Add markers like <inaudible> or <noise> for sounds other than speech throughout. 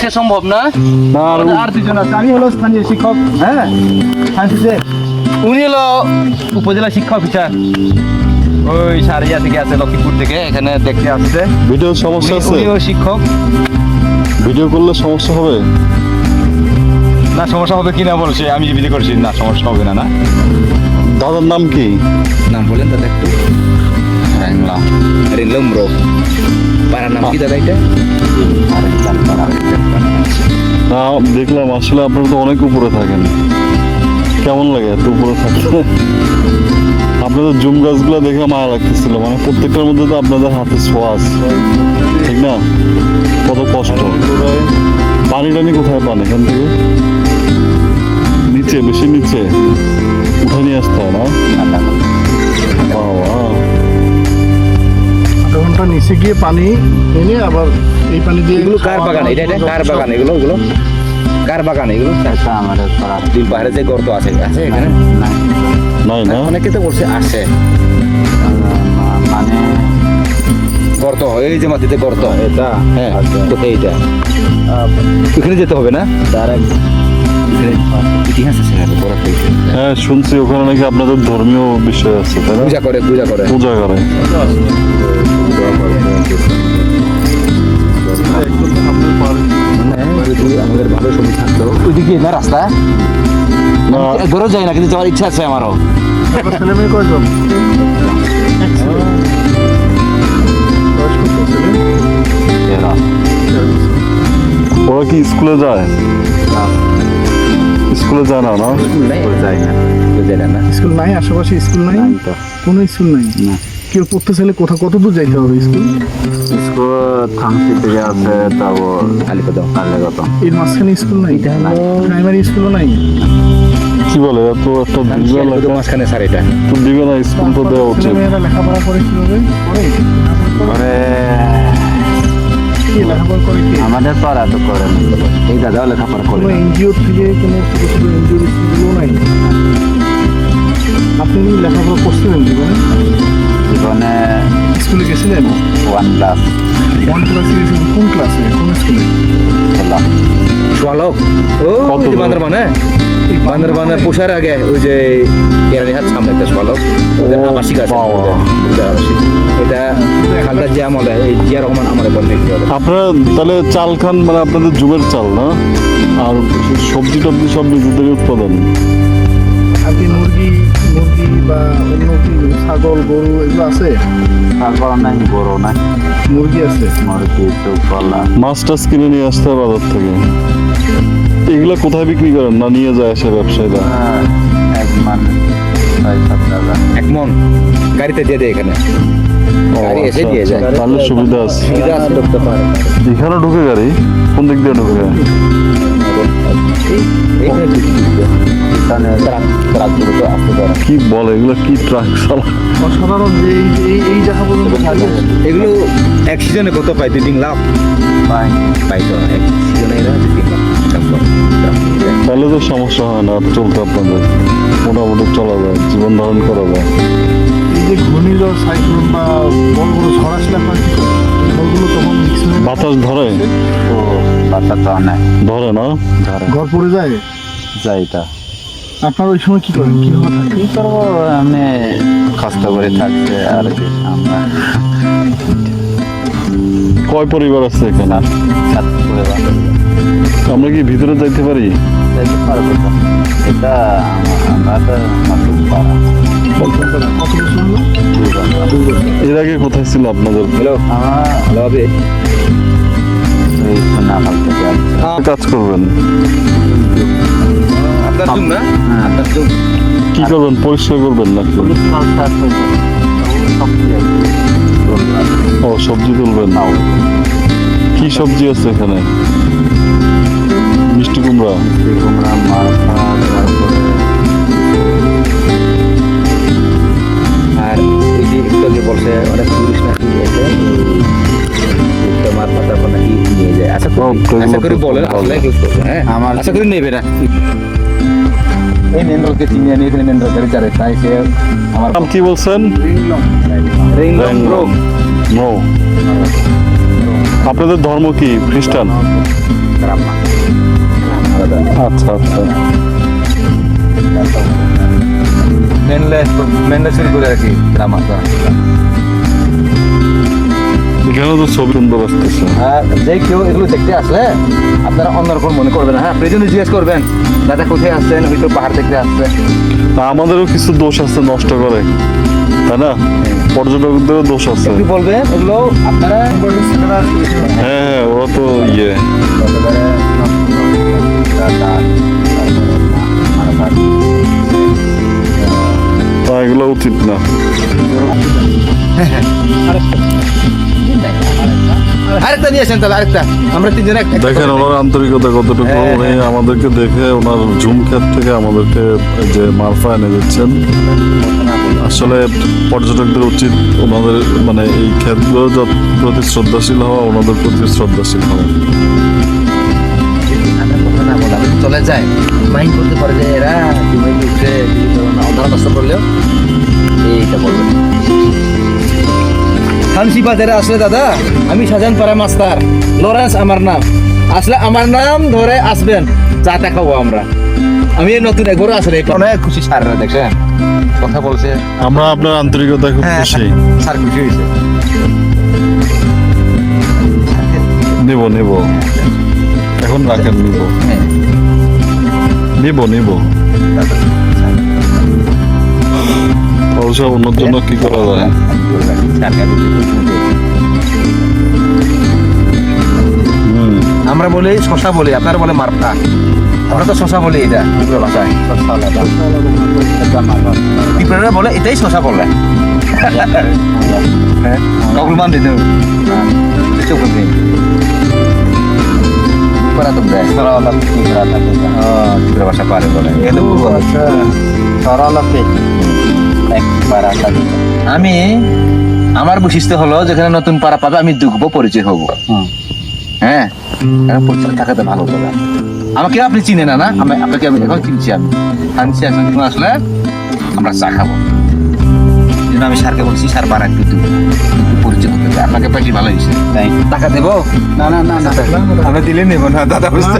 সে সম্ভব না? না আর দুজন আছে। আমি হলো স্থানীয় শিক্ষক হ্যাঁ? উনি হলো উপজেলা শিক্ষা অফিসার ওই সারিয়া থেকে আছে লক্ষ্মীপুর থেকে এখানে দেখতে আসছে। ভিডিও সমস্যা আছে? উনিও শিক্ষক। ভিডিও করলে সমস্যা হবে? না সমস্যা হবে কিনা বলছে আমি ভিডিও করছি না সমস্যা হবে না না? দাদার নাম কি? নাম বলেন দাদা একটু। রিংলাম ব্রো। পাড়ার নাম কি দাদা এটা? না দেখলাম আসলে আপনারা তো অনেক উপরে থাকেন। কেমন লাগে এত উপরে থাকতে? আপনাদের জুম গাছগুলো দেখে মায়া লাগতেছিল। মানে প্রত্যেকটার মধ্যে তো আপনাদের হাতে ছোঁয়াচ ঠিক না? কত কষ্ট। পানি টানি কোথায় পান এখান থেকে? নিচে বেশি নিচে। উঠে নিয়ে আসতে হয় না। বাবা। ঘণ্টা নিচে গিয়ে পানি এনে আবার এই পানি দিয়ে এগুলো কার বাগান? এটা এটা কার বাগান এগুলো এগুলো কার বাগান এগুলো? আমাদের দুই পাহাড়ে যে গর্ত আছে আছে এখানে? নাই না? অনেকে তো বলছে আছে। মানে গর্ত এই যে মাটিতে গর্ত। এটা হ্যাঁ তো এইটা। এখানে যেতে হবে না? ইতিহাস আছে ইতিহাস। হ্যাঁ শুনছি ওখানে নাকি আপনাদের ধর্মীয় বিষয় আছে পূজা করে পূজা করে। পূজা করে। হ্যাঁ, যদি আমাদের ভালো সময় থাকতো ওইদিকে না রাস্তা? না ধরো যায় না কিন্তু যাওয়ার ইচ্ছা আছে আমারও। ছেলে মেয়ে কয়জন? ওরা কি স্কুলে যায়? স্কুলে যায় না না? যায় না যায় না স্কুল নাই আশেপাশে স্কুল নাই? কোনো স্কুল নাই? কেউ পড়তে চাইলে কোথা কত দূর যাইতে হবে স্কুল? স্কুল থামসি থেকে আছে তারপর আলিকদম আলেগত এর মাঝখানে স্কুল নাই? প্রাইমারি স্কুলও নাই? কি বলে এত একটা এলাকা মাঝখানে স্যার এটা। তো দিবে স্কুল তো দেওয়া উচিত। লেখাপড়া করে পরে কি লেখাপড়া করে আমাদের পাড়া তো করে এই দাদাও লেখাপড়া করে কোনো এনজিও থেকে কোনো ছোটো ছোটো এনজিও স্কুলগুলো নাই? আপনি লেখাপড়া করছিলেন জীবনে? জীবনে স্কুলে গেছিলেন? ওয়ান ক্লাস ওয়ান ক্লাসে গেছিলেন কোন ক্লাসে কোন স্কুলে? খেলাম ও কত ওই যে দূর? বান্দরবানে বান্দরবানে পোষার আগে ওই যে কেরানি হাত সামনে একটা সোয়ালক ওদের আবাসিক আছে। এটা খালদার যে আমলে এই জিয়া রহমান আমলে বন্ধ আপনারা তাহলে চাল খান মানে আপনাদের যুগের চাল না? আর সবজি টবজি সব নিজেদের উৎপাদন। বা অন্য কি ছাগল গরু এগুলো আছে? ছাগল নাই গরু নাই। মুরগি আছে? মুরগি পালা মাছ টাছ কিনে নিয়ে আসতে হয় বাজার থেকে। এগুলো কোথায় বিক্রি করেন না নিয়ে যায় আসে ব্যবসায়ীরা? এক মান এক মন গাড়িতে দিয়ে দেয় এখানে। গাড়ি এসে আচ্ছা, দিয়ে আচ্ছা। যায়। তাহলে সুবিধা আছে। সুবিধা আছে ঢুকতে পারে। এখানে ঢুকে গাড়ি? কোন দিক দিয়ে ঢুকে? কি বলে এগুলো কি ট্রাক চালা অসাধারণ যে এই এই পর্যন্ত এগুলো এক সিজনে কত পাই দুই লাখ? পাই পাই তো এক সিজনে এরা দুই। তাহলে তো সমস্যা হয় না আর চলতে আপনাদের। মোটামুটি চলা যায় জীবন ধারণ করা যায়। যে ঘূর্ণিঝড় সাইক্লোন বা বড় বড় ঝড় আসলে আপনার কি ঝড়গুলো তখন বাতাস ধরে? ও বাচ্চা তো অনেক ধরে না? ধরে। ঘর পড়ে যায়? যাই তা আপনার ওই সময় কি করেন? থাকেন কি করব এমনি কষ্ট করে থাকছে আর কি আমরা। কয় পরিবার আছে এখানে? সাত করে আমরা কি ভিতরে যাইতে পারি? যাইতে পারব এটা আমরা তো এর আগে কোথায় ছিল আপনাদের? কাজ করবেন। না? হ্যাঁ। কি করবেন? পরিষ্কার করবেন নাকি। ও সবজি তুলবেন। কি সবজি আছে এখানে? মিষ্টি কুমড়া। কুমড়া একটু আগে বলছে অনেক টুরিস্ট নাকি এসে নাকি নিয়ে যায়। আশা ও, করি প্রেম আশা করি বলেন আসলে হ্যাঁ? আমার- আশা করি নেবে না। এই এখানে মেন গাড়ি চালে তাই সে আমার নাম কি বলছেন? রিংলং। ব্রো। নো আপনাদের ধর্ম কি? খ্রিস্টান? আচ্ছা আচ্ছা। মেনলে মেনলে শুরু করে কি গ্রাম তো ছবি সুন্দর আসতেছে আর যে কেউ এগুলো দেখতে আসলে আপনারা অন্যরকম মনে করবেন হ্যাঁ জিজ্ঞেস করবেন দাদা কোথায় আসছেন হয়তো পাহাড় দেখতে আমাদেরও কিছু দোষ আছে নষ্ট করে। তাই না? পর্যটকদেরও দোষ আছে। বলবেন এগুলো আপনারা হ্যাঁ হ্যাঁ ওরা তো ইয়ে। এগুলো উচিত না। আরেকটা নিয়ে আসেন তাহলে আরেকটা। আমরা তিনজন একটা। দেখেন ওনার আন্তরিকতা কতটুকু হ্যাঁ, উনি আমাদেরকে দেখে ওনার ঝুম থেকে আমাদেরকে যে মালফা এনে দিচ্ছেন। আসলে পর্যটকদের উচিত ওনাদের মানে এই ক্ষেতগুলোর প্রতি শ্রদ্ধাশীল হওয়া ওনাদের প্রতি শ্রদ্ধাশীল হওয়া। চলে যায়। মাইন্ড করতে পারে যে এরা ডিমাইন উঠে অন্ধার নষ্ট করলেও এইটা বলবেন খানসি বাজারে আসলে দাদা আমি সাজান পাড়া মাস্টার লরেন্স আমার নাম। আসলে আমার নাম ধরে আসবেন চা টা খাব আমরা। আমি এই নতুন একবার আসলে অনেক খুশি স্যাররা দেখছেন? কথা বলছে। আমরা আপনার আন্তরিকতা খুব হ্যাঁ খুশি। স্যার খুশি হয়েছে। নিব নিব। এখন রাখেন নিব। হ্যাঁ। নিব নিব। অবশ্য অন্যর জন্য কি করা যায়? আমরা বলি শশা বলি আপনারা বলে মারপা। আমরা তো শশা বলি এটা ত্রিপুরা ভাষায় ত্রিপুরা বলে এটাই শশা বলে। হ্যাঁ। কগুলমান দিতে চোখ দিন করা তো দেয় ত্রিপুরা ভাষা পারে বলে এটা বলব আমি আমার বৈশিষ্ট্য হলো যেখানে নতুন পাড়া পাবে আমি দুঃখবো পরিচয় হব। হ্যাঁ? পরিচয় থাকাতে ভালো কথা আমাকে আপনি চিনে না না? আমি আপনাকে আমি এখন চিনছি আমি। আনছি আসলে আমরা চা খাব। জন্য আমি স্যারকে বলছি স্যার বাড়া একটু পরিচয় করতে আপনাকে পাইছি ভালো হয়েছে তাই টাকা দেবো না না না না আমরা দিলে নেব না দাদা বুঝতে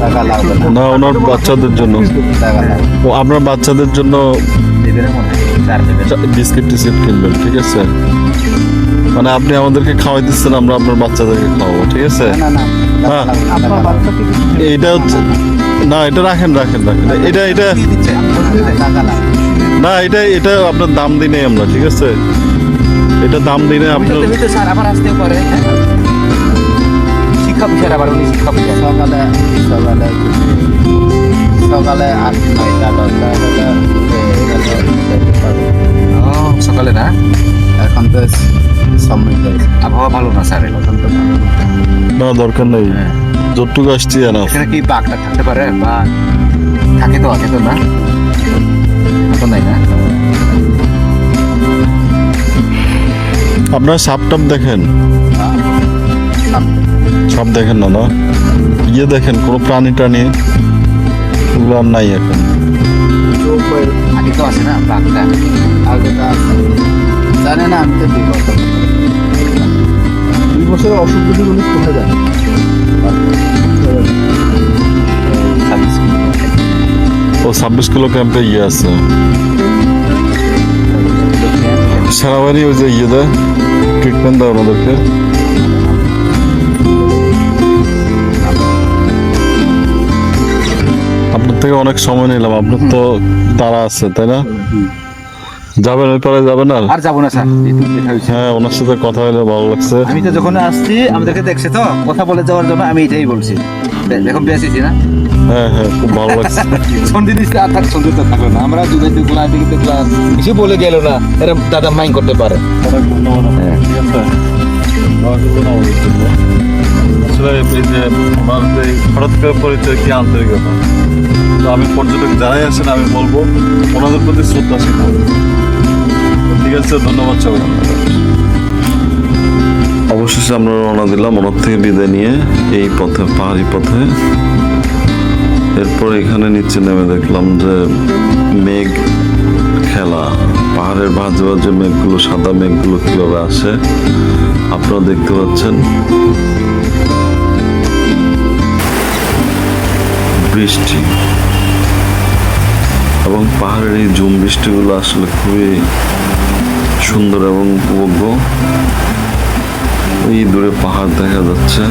টাকা লাগবে না না ওনার বাচ্চাদের জন্য টাকা লাগবে ও আপনার বাচ্চাদের জন্য মনে হয় বিস্কিট টিস্কিট কিনবেন ঠিক আছে মানে আপনি আমাদেরকে খাওয়াই দিচ্ছেন আমরা আপনার বাচ্চাদেরকে খাওয়াবো ঠিক আছে না না হ্যাঁ হচ্ছে না এটা রাখেন রাখেন রাখেন এটা এটা না এটা এটা আপনার দাম দিনে আমরা ঠিক আছে? এটা দাম দিনে আপনার হয়তো স্যার আবার আসতেও পারে হ্যাঁ? শিক্ষা বিষয় আবার উনি শিক্ষা বিষয় সকালে নয়টা দশটা না? এখন তো আবহাওয়া ভালো না স্যার এখন তো না। দরকার নেই। হ্যাঁ। যতটুকু আসছি জানা এখানে কি বাঘটা থাকতে পারে বা থাকে তো আছে তো না? এখন নাই না। আপনার সাপ টাপ দেখেন? সাপ দেখেন না না? ইয়ে দেখেন কোনো প্রাণী টানি ওগুলো আর নাই এখন। আগে তো আছে না বাঘটা আগে তো জানে না আমি তো বিপদ দুই বছরের অসুখ কোথায় ছাব্বিশ কিলো ক্যাম্পে ইয়ে আছে। সেনাবাহিনী ওই যে ইয়ে দেয় ট্রিটমেন্ট দেয় ওনাদেরকে। আপনার থেকে অনেক সময় নিলাম আপনার তো তারা আছে তাই না? যাবেন ওই পারে যাবেন আর? আর যাব না স্যার। হ্যাঁ ওনার সাথে কথা হলে ভালো লাগছে। আমি তো যখন আসছি আমাদেরকে দেখছে তো কথা বলে যাওয়ার জন্য আমি এটাই বলছি। দে- দেখুন পেয়েছি না? হ্যাঁ হ্যাঁ খুব ভালো লাগছে। <laughs> সন্ধি দিচ্ছে আর থাক সন্ধি থাকল না। আমরা দেখলাম। কিছু বলে গেল না। এরা দাদা মাইন করতে পারে। আসলে এই যে হঠাৎ করে পরিচয় কি আন্তরিকতা তো আমি পর্যটক যারাই আছেন আমি বলব ওনাদের প্রতি শ্রদ্ধাশীল হবে ঠিক আছে ধন্যবাদ সবাই অবশেষে আমরা রওনা দিলাম ওনার থেকে বিদায় নিয়ে এই পথে, পাহাড়ি পথে। এরপর এখানে নিচে নেমে দেখলাম যে মেঘ খেলা। পাহাড়ের ভাঁজে ভাঁজে মেঘগুলো, সাদা মেঘগুলো কীভাবে আসে, আপনারা দেখতে পাচ্ছেন। বৃষ্টি। এবং পাহাড়ের এই জুম বৃষ্টিগুলো আসলে খুবই সুন্দর এবং উপভোগ্য। ওই দূরে পাহাড় দেখা যাচ্ছে।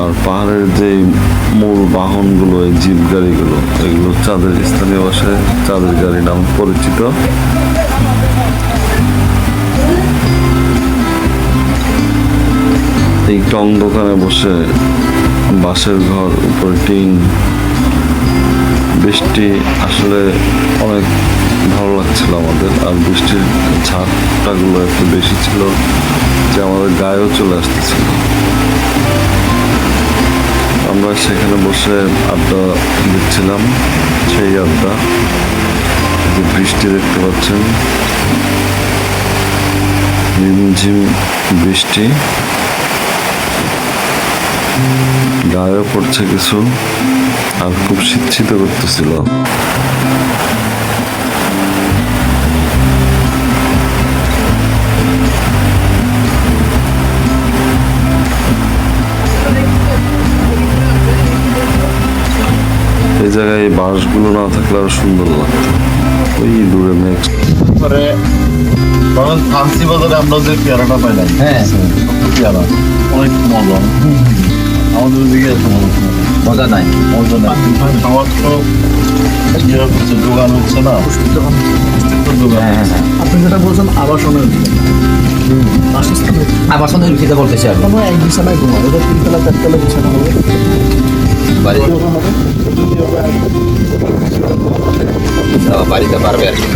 আর পাহাড়ের যে মূল বাহনগুলো, এই জিপ গাড়িগুলো, এগুলো চাঁদের স্থানীয় ভাষায় চাঁদের গাড়ি নাম পরিচিত। এই টং দোকানে বসে বাঁশের ঘর, উপরে টিন, বৃষ্টি, আসলে অনেক ভালো লাগছিল আমাদের। আর বৃষ্টির ছাপটাগুলো একটু বেশি ছিল যে আমাদের গায়েও চলে আসতেছিল আমরা সেখানে বসে আড্ডা দিচ্ছিলাম, সেই আড্ডা। যে বৃষ্টি দেখতে পাচ্ছেন রিমঝিম বৃষ্টি। গায়েও পড়ছে কিছু, আর খুব শীত করতেছিল। জায়গায় বাঁশগুলো না থাকলে আরও সুন্দর লাগতো। ওই দূরে মেঘ। পরে কারণ ফান্সি বাজারে আমরা যে পেয়ারাটা পাইলাম হ্যাঁ। পেয়ারা অনেক মজা আমাদের দিকে এত মজা নাই। মজা না খাওয়ার তো ইয়ে হচ্ছে দোকান হচ্ছে না। হ্যাঁ হ্যাঁ হ্যাঁ। আপনি যেটা বলছেন আবাসনের সঙ্গে বিষয়টা বলতেছি আমি কোনো এক বিছানায় ওদের তিনতলা চারতলা বিছানা। হবে বাড়ি? বাড়িতে পারবে আর কি।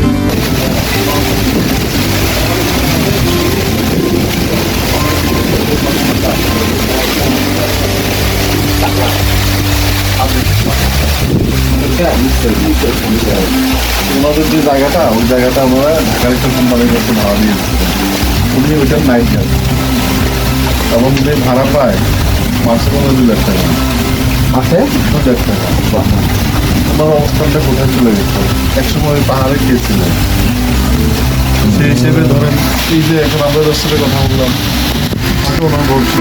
ওনাদের যে জায়গাটা, ওই জায়গাটা আমরা ঢাকার একটা কোম্পানির কাছে ভাড়া দিয়ে উনি ওইটার নাইট এবং যে ভাড়া পায়, মাসে কোনো দু লাখ টাকা। দু টাকা আমার অবস্থানটা কোথায় চলে গেছে? একসময় পাহাড়ে গিয়েছিলেন সেই হিসেবে ধরেন, এই যে এখন আমরা সাথে কথা বললাম ওনার বলছি।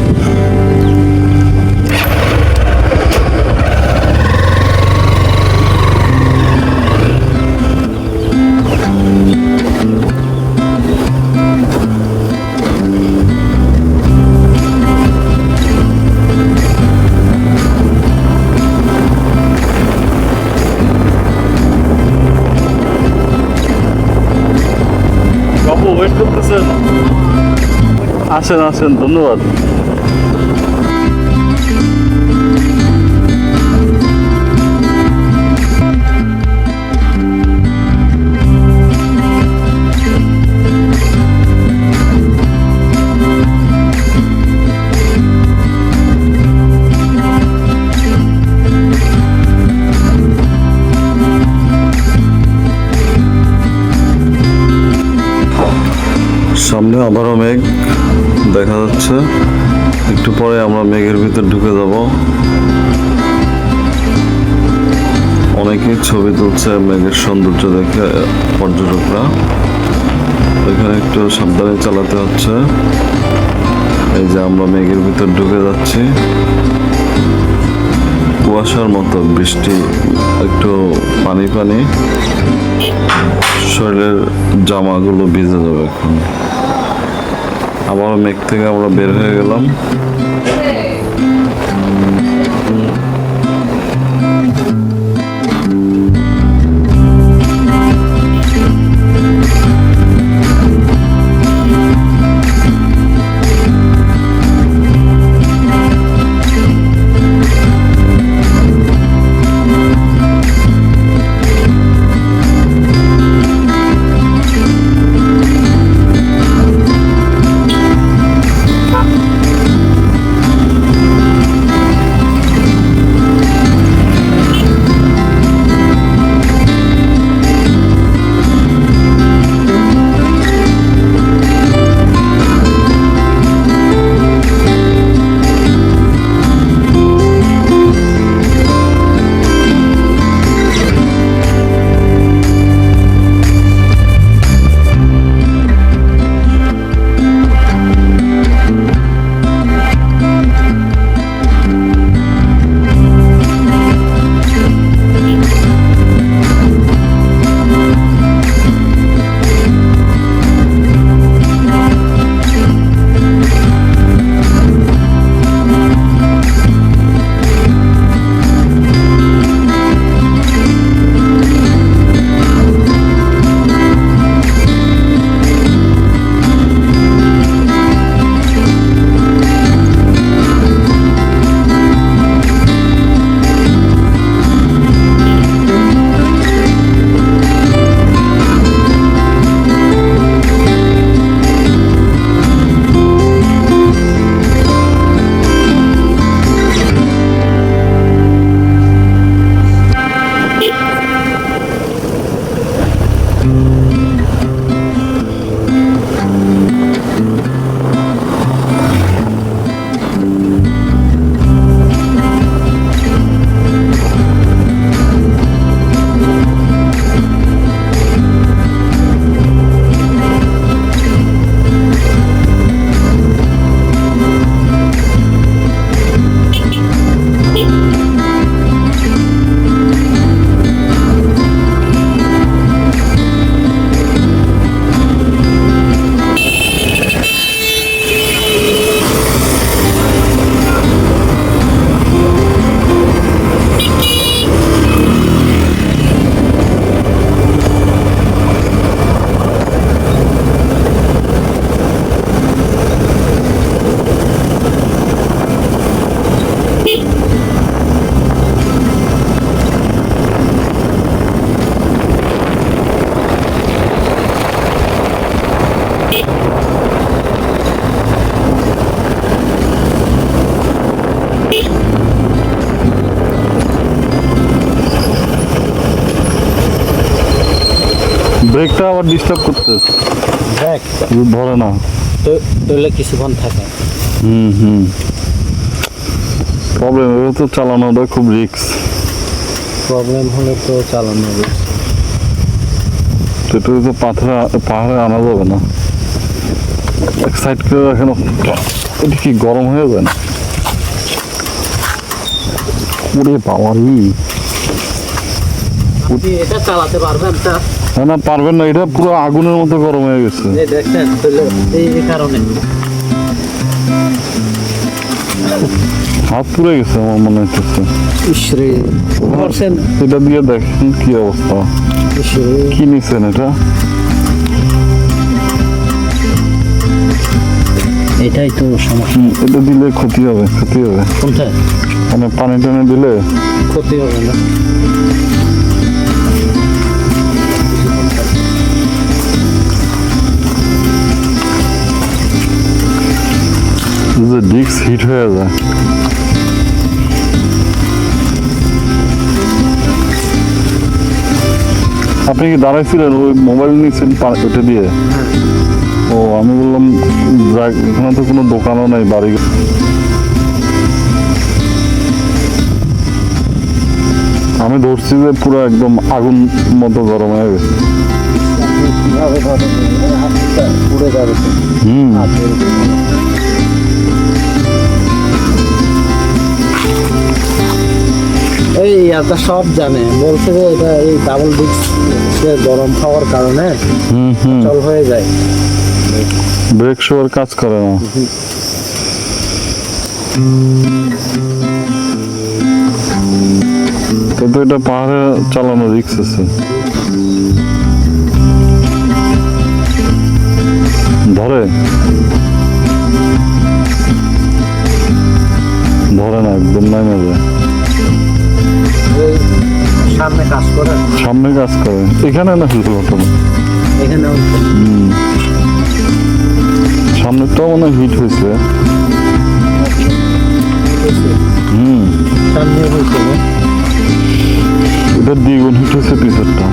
আসেন আসেন ধন্যবাদ। সামনে আবারও মেঘ। দেখা যাচ্ছে। একটু পরে আমরা মেঘের ভিতর ঢুকে যাব। অনেকেই ছবি তুলছে মেঘের সৌন্দর্য দেখে পর্যটকরা। এখানে একটু সাবধানে চালাতে হচ্ছে। এই যে আমরা মেঘের ভিতর ঢুকে যাচ্ছি। কুয়াশার মতো বৃষ্টি, একটু পানি পানি। শরীরের জামাগুলো ভিজে যাবে এখন। আবার মেঘ থেকে আমরা বের হয়ে গেলাম। ব্রেকটা আবার ডিস্টার্ব করতে দেখ ধরে না। তো তোলে কিছুক্ষণ থাকে। হুম হুম। প্রবলেম এবার তো চালানোটা খুব রিস্ক প্রবলেম হলে তো চালানো হবে তো তো পাথরে পাহাড়ে আনা যাবে না। এক সাইড করে রাখেন এটা কি গরম হয়ে যায় না? ওরে আপনি এটা চালাতে পারবেন না পারবেন না এটা পুরো আগুনের মতো গরম হয়ে গেছে। দেখছেন এই এই কারণে। হাত পুড়ে গেছে আমার মনে হচ্ছে ইসরে করছেন এটা দিয়ে দেখেন কি অবস্থা। ইসরে কি নিছেন এটা? এটাই তো সমস্যা। এটা দিলে ক্ষতি হবে ক্ষতি হবে। কোনটা? মানে পানি টানি দিলে? ক্ষতি হবে না। যে ডিস্ক হিট হয়ে যায়। আপনি কি দাঁড়াইছিলেন? ওই মোবাইল নিয়েছেন ওটা দিয়ে? ও আমি বললাম এখানে তো কোনো দোকানও নাই বাড়ি আমি ধরছি যে পুরো একদম আগুন মতো গরম হয়ে গেছে। হুম। এই এটা সব জানে। বলছে যে এটা এই ডাবল ডিস্ক গরম খাওয়ার কারণে চল হয়ে যায়। ব্রেক শোয়ার কাজ করে না কিন্তু এটা পাহাড়ে চালানো রিক্স আছে। ধরে? ধরে না একদম নাই ওই সামনে কাজ করে সামনে কাজ করেন। এখানে না হিট ঘটনা এখানে সামনে তো মনে হিট হয়েছে। হুম। সামনে হয়েছে এটা দ্বিগুণ হিট হয়েছে পিছরটা